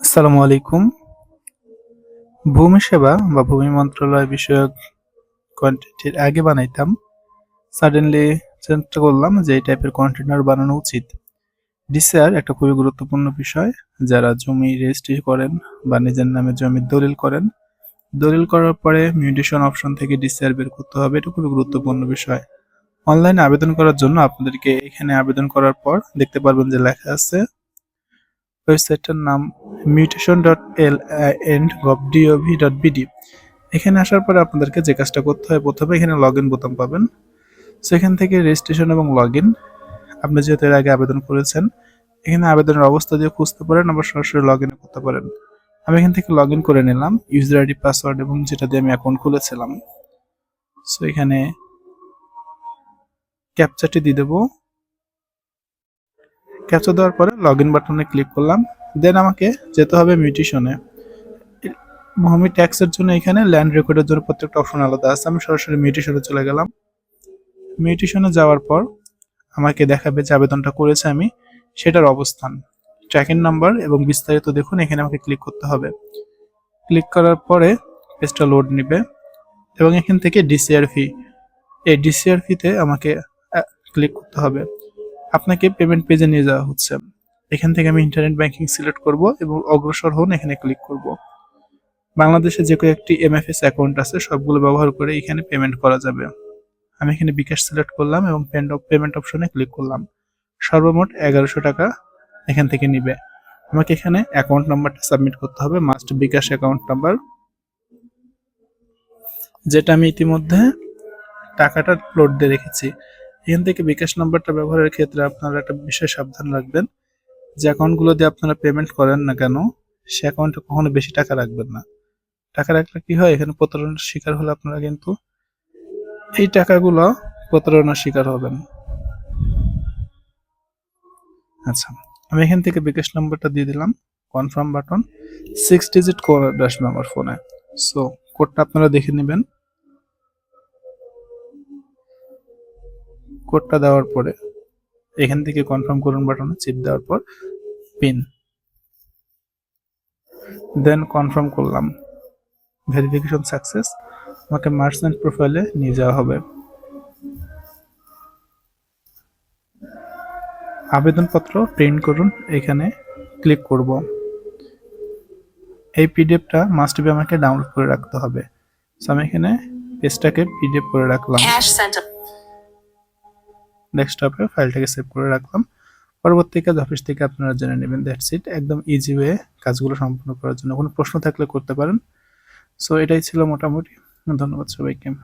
আসসালামু আলাইকুম। ভূমি সেবা বা ভূমি মন্ত্রণালয় বিষয়ক কন্টেন্টের আগে বানাইতাম। সাডেনলি চিন্তা করলাম যে এই টাইপের কন্টেন্ট আর বানানো উচিত। ডিসিআর একটা খুবই গুরুত্বপূর্ণ বিষয়, যারা জমি রেজিস্ট্রি করেন বা নিজের নামে জমির দলিল করেন, দলিল করার পরে মিউটেশন অপশন থেকে ডিসিআর বের করতে হবে, এটা খুবই গুরুত্বপূর্ণ বিষয়। অনলাইনে আবেদন করার জন্য আপনাদেরকে এখানে আবেদন করার পর দেখতে পারবেন যে লেখা আছে ওয়েবসাইটটার নাম mutation dot land gov DOV dot BD এখানে আসার পরে আপনাদেরকে যে কাজটা করতে হয়, প্রথমে এখানে লগ ইন বোতাম পাবেন। সেখান থেকে রেজিস্ট্রেশন এবং লগ ইন আপনি যেহেতু এর আগে আবেদন করেছেন, এখানে আবেদনের অবস্থা দিয়ে খুঁজতে পারেন, আবার সরাসরি লগ ইন করতে পারেন। আমি এখান থেকে লগ ইন করে নিলাম ইউজার আইডি পাসওয়ার্ড এবং যেটা দিয়ে আমি অ্যাকাউন্ট খুলেছিলাম। সো এখানে ক্যাপচারটি দিয়ে দেবো। ক্যাপচার দেওয়ার পরে লগ ইন বাটনে ক্লিক করলাম। দেন আমাকে যেতে হবে মিউটিশনে ভূমি ট্যাক্সের জন্য এখানে ল্যান্ড রেকর্ডের জন্য প্রত্যেকটা অপশন আলাদা আছে। আমি সরাসরি মিউটিশনে চলে গেলাম। মিউটিশনে যাওয়ার পর আমাকে দেখাবে যে আবেদনটা করেছে আমি, সেটার অবস্থান ট্র্যাকিং নাম্বার এবং বিস্তারিত দেখুন, এখানে আমাকে ক্লিক করতে হবে। ক্লিক করার পরে পেজটা লোড নেবে এবং এখান থেকে ডিসিআর ফি এই ডিসিআর ফিতে আমাকে ক্লিক করতে হবে। আপনাকে পেমেন্ট পেজে নিয়ে যাওয়া হচ্ছে। এখান থেকে আমি ইন্টারনেট ব্যাংকিং সিলেক্ট করব এবং অগ্রসর হন এখানে ক্লিক করব। বাংলাদেশে যে কয়েকটি এমএফএস অ্যাকাউন্ট আছে, সবগুলো ব্যবহার করে এখানে পেমেন্ট করা যাবে। আমি এখানে বিকাশ সিলেক্ট করলাম এবং পেমেন্ট অপশনে ক্লিক করলাম। সর্বমোট এগারোশো টাকা এখান থেকে নিবে। আমাকে এখানে অ্যাকাউন্ট নাম্বারটা সাবমিট করতে হবে মাস্ট বিকাশ অ্যাকাউন্ট নাম্বার যেটা আমি ইতিমধ্যে টাকাটা লোড দিয়ে রেখেছি। এখান থেকে বিকাশ নাম্বারটা ব্যবহারের ক্ষেত্রে আপনারা একটা বিষয় সাবধান রাখবেন। যে অ্যাকাউন্টগুলো দিয়ে আপনারা পেমেন্ট করেন না কেন, সে অ্যাকাউন্টে কখনো বেশি টাকা রাখবেন না। টাকা রাখলে কি হয়? এখানে প্রতারণার শিকার হলে আপনারা কিন্তু এই টাকাগুলো প্রতারণার শিকার হবেন। আচ্ছা আমি এখান থেকে বিকাশ নাম্বারটা দিয়ে দিলাম। Confirm button six digit code আসবে আমার ফোনে সো কোডটা আপনারা দেখে নেবেন। কোডটা দেওয়ার পরে এখান থেকে কনফার্ম করুন বাটনে চিপ দেওয়ার পর পিন দেন কনফার্ম করলাম। ভেরিফিকেশন সাকসেস আমাকে মার্চেন্ট প্রোফাইলে নিয়ে যাওয়া হবে। আবেদনপত্র প্রিন্ট করুন। এখানে ক্লিক করব। এই পিডিএফটা মাস্ট বি আমাকে ডাউনলোড করে রাখতে হবে। সো আমি এখানে পেজটাকে পিডিএফ করে রাখলাম. ডেস্কটপে ফাইলটাকে সেভ করে রাখলাম। পরবর্তী কাজ অফিস থেকে আপনারা জেনে নেবেন দ্যাটস ইট একদম ইজি ওয়ে কাজগুলো সম্পন্ন করার জন্য। কোনো প্রশ্ন থাকলে করতে পারেন। সো এটাই ছিল মোটামুটি। ধন্যবাদ সবাইকে।